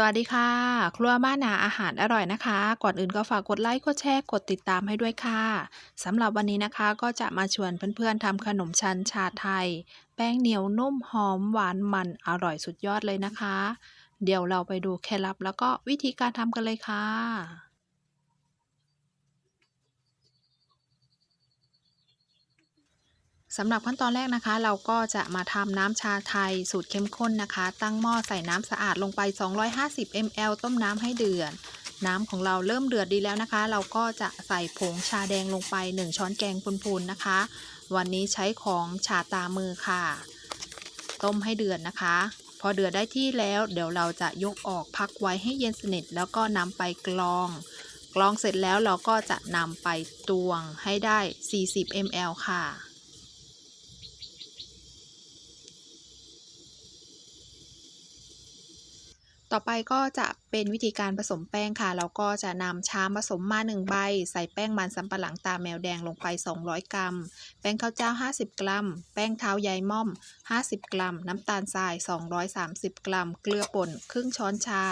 สวัสดีค่ะ ครัวบ้านนาอาหารอร่อยนะคะ ก่อนอื่นก็ฝากกดไลค์กดแชร์กดติดตามให้ด้วยค่ะสำหรับวันนี้นะคะก็จะมาชวนเพื่อนๆทำขนมชั้นชาไทย แป้งเหนียวนุ่มหอมหวานมันอร่อยสุดยอดเลยนะคะ เดี๋ยวเราไปดูเคล็ดลับแล้วก็วิธีการทำกันเลยค่ะ สำหรับขั้นตอนแรกนะคะ เราก็จะมาทำน้ำชาไทยสูตรเข้มข้นนะคะ ตั้งหม้อใส่น้ำสะอาดลงไป 250 ml ต้มน้ำให้เดือดน้ำของเราเริ่มเดือดดีแล้วนะคะ เราก็จะใส่ผงชาแดงลงไป 1 ช้อนแกงพูนๆนะคะ วันนี้ใช้ของชาตามือค่ะ ต้มให้เดือดนะคะ พอเดือดได้ที่แล้ว เดี๋ยวเราจะยกออกพักไว้ให้เย็นสนิท แล้วก็นำไปกรอง กรองเสร็จแล้วเราก็จะนำไปตวงให้ได้ 40 ml ค่ะ ต่อไปก็จะเป็นวิธีการผสมแป้งค่ะ เราก็จะนำชามผสมมา1ใบ ใส่แป้งมันสำปะหลังตาแมวแดงลงไป 200 กรัม แป้งข้าวเจ้า 50 กรัม แป้งเท้ายายม่อม 50 กรัม น้ำตาลทราย 230 กรัม เกลือป่น ครึ่งช้อนชา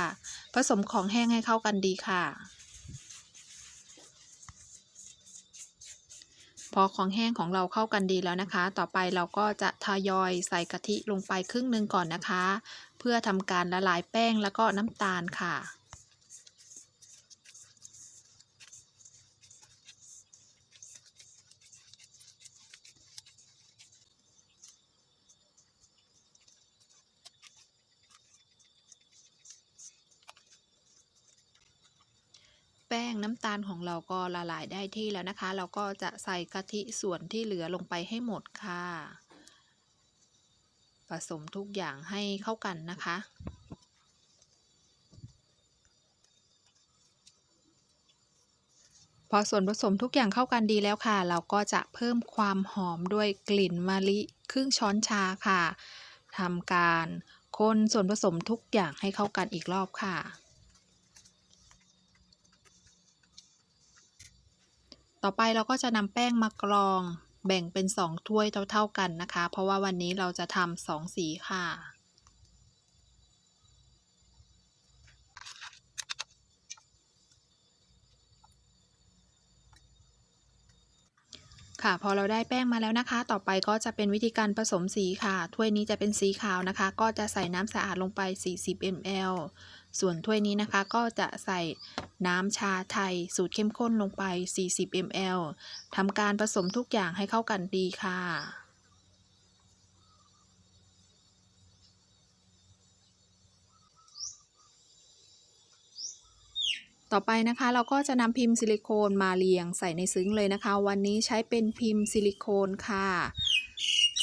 ผสมของแห้งให้เข้ากันดีค่ะ พอของแห้งของเราเข้ากันดีแล้วนะคะ ต่อไปเราก็จะทยอยใส่กะทิลงไปครึ่งหนึ่งก่อนนะคะ เพื่อทำการละลายแป้งแล้วก็น้ำตาลค่ะ ป้งน้ำตาลของเราก็ละลายได้ที่แล้วนะคะ เราก็จะใส่กะทิส่วนที่เหลือลงไปให้หมดค่ะ ผสมทุกอย่างให้เข้ากันนะคะ พอส่วนผสมทุกอย่างเข้ากันดีแล้วค่ะ เราก็จะเพิ่มความหอมด้วยกลิ่นมะลิครึ่งช้อนชาค่ะทำการคนส่วนผสมทุกอย่างให้เข้ากันอีกรอบค่ะ ต่อไปเราก็จะนำแป้งมากรองแบ่งเป็น 2 ถ้วยเท่าๆกันนะคะ เพราะว่าวันนี้เราจะทำสองสีค่ะ ค่ะพอเราได้แป้งมาแล้วนะคะ ต่อไปก็จะเป็นวิธีการผสมสีค่ะ ถ้วยนี้จะเป็นสีขาวนะคะ ก็จะใส่น้ำสะอาดลงไป 40 ml ส่วนถ้วยนี้นะคะก็จะใส่น้ำชาไทยสูตรเข้มข้นลงไป 40 ml ทำการผสมทุกอย่างให้เข้ากันดีค่ะต่อไปนะคะเราก็จะนำพิมพ์ซิลิโคนมาเรียงใส่ในซึ้งเลยนะคะ วันนี้ใช้เป็นพิมพ์ซิลิโคนค่ะ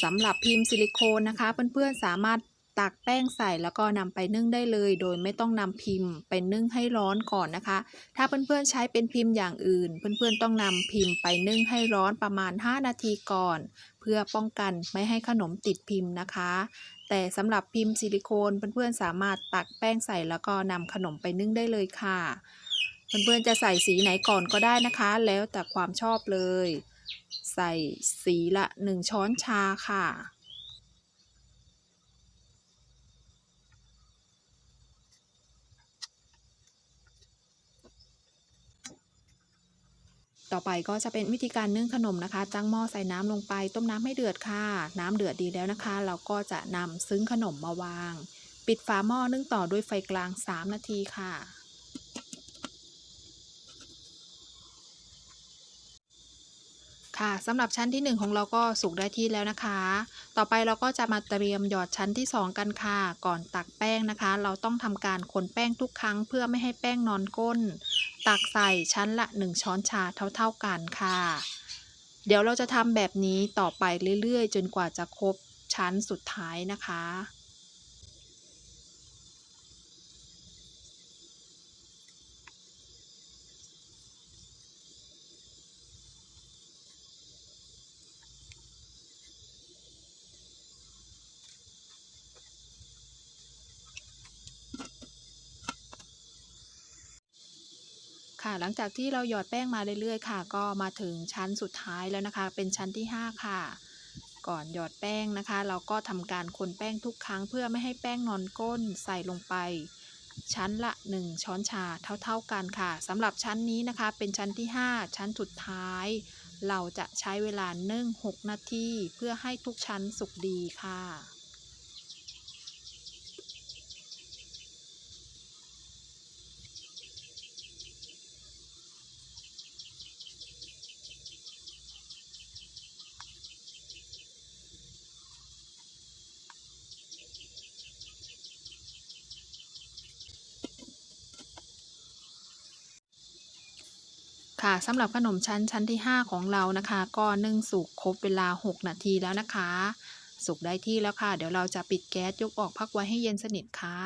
สำหรับพิมพ์ซิลิโคนนะคะ เพื่อนๆสามารถ ตักแป้งใส่แล้วก็นำไปนึ่งได้เลย โดยไม่ต้องนำพิมพ์ไปนึ่งให้ร้อนก่อนนะคะ ถ้าเพื่อนๆใช้เป็นพิมพ์อย่างอื่น เพื่อนๆต้องนำพิมพ์ไปนึ่งให้ร้อนประมาณ 5 นาทีก่อน เพื่อป้องกันไม่ให้ขนมติดพิมพ์นะคะ แต่สำหรับพิมพ์ซิลิโคนเพื่อนๆสามารถตักแป้งใส่แล้วก็นำขนมไปนึ่งได้เลยค่ะ เพื่อนๆจะใส่สีไหนก่อนก็ได้นะคะ แล้วแต่ความชอบเลย ใส่สีละ 1 ช้อนชาค่ะ ต่อไปก็จะเป็นวิธีการนึ่งขนมนะคะ ตั้งหม้อใส่น้ำลงไปต้มน้ำให้เดือดค่ะ น้ำเดือดดีแล้วนะคะ เราก็จะนำซึ้งขนมมาวาง ปิดฝาหม้อนึ่งต่อด้วยไฟกลาง 3 นาทีค่ะ ค่ะสำหรับชั้นที่ 1 ของเราก็สุกได้ที่แล้วนะคะ ต่อไปเราก็จะมาเตรียมหยอดชั้นที่ 2 กันค่ะ ก่อนตักแป้งนะคะ เราต้องทำการคนแป้งทุกครั้งเพื่อไม่ให้แป้งนอนก้น ตักใส่ชั้นละ 1 ช้อนชาเท่าๆกันค่ะ เดี๋ยวเราจะทำแบบนี้ต่อไปเรื่อยๆ จนกว่าจะครบชั้นสุดท้ายนะคะ ค่ะ หลังจากที่เราหยอดแป้งมาเรื่อยๆ ค่ะ ก็มาถึงชั้นสุดท้ายแล้วนะคะ เป็นชั้นที่ 5 ค่ะ ก่อนหยอดแป้งนะคะ เราก็ทำการคนแป้งทุกครั้ง เพื่อไม่ให้แป้งนอนก้นใส่ลงไป ชั้นละ 1 ช้อนชาเท่า ๆกันค่ะสำหรับชั้นนี้นะคะ เป็นชั้นที่ 5 ชั้นสุดท้าย เราจะใช้เวลานึ่ง6นาทีเพื่อให้ทุกชั้นสุกดีค่ะ ค่ะสำหรับขนมชั้นชั้นที่ 5 ของเรานะคะ ก็นึ่งสุกครบเวลา 6 นาทีแล้วนะคะ สุกได้ที่แล้วค่ะ เดี๋ยวเราจะปิดแก๊สยกออกพักไว้ให้เย็นสนิทค่ะ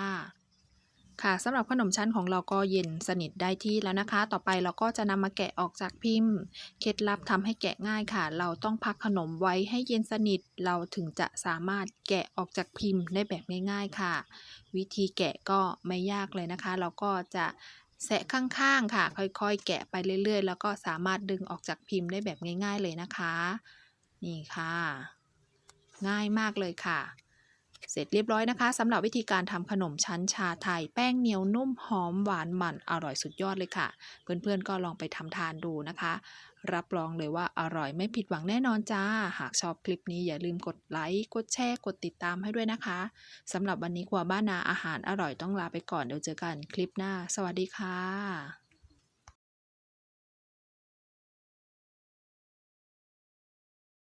ค่ะสำหรับขนมชั้นของเราก็เย็นสนิทได้ที่แล้วนะคะ ต่อไปเราก็จะนำมาแกะออกจากพิมพ์ เคล็ดลับทำให้แกะง่ายค่ะ เราต้องพักขนมไว้ให้เย็นสนิท เราถึงจะสามารถแกะออกจากพิมพ์ได้แบบง่าย ๆค่ะ วิธีแกะก็ไม่ยากเลยนะคะ เราก็จะ แสะข้างๆค่ะ ค่อยๆ แกะไปเรื่อยๆ แล้วก็สามารถดึงออกจากพิมพ์ได้แบบง่าย ๆ เลยนะคะ นี่ค่ะ ง่ายมากเลยค่ะ เสร็จเรียบร้อยนะคะสำหรับวิธีการทำขนมชั้นชาไทย แป้งเหนียวนุ่มหอมหวานมันอร่อยสุดยอดเลยค่ะ เพื่อนๆก็ลองไปทำทานดูนะคะ รับรองเลยว่าอร่อยไม่ผิดหวังแน่นอนจ้า หากชอบคลิปนี้อย่าลืมกดไลค์ กดแชร์ กดติดตามให้ด้วยนะคะสำหรับวันนี้ครัวบ้านนาอาหารอร่อยต้องลาไปก่อนเดี๋ยวเจอกันคลิปหน้า สวัสดีค่ะ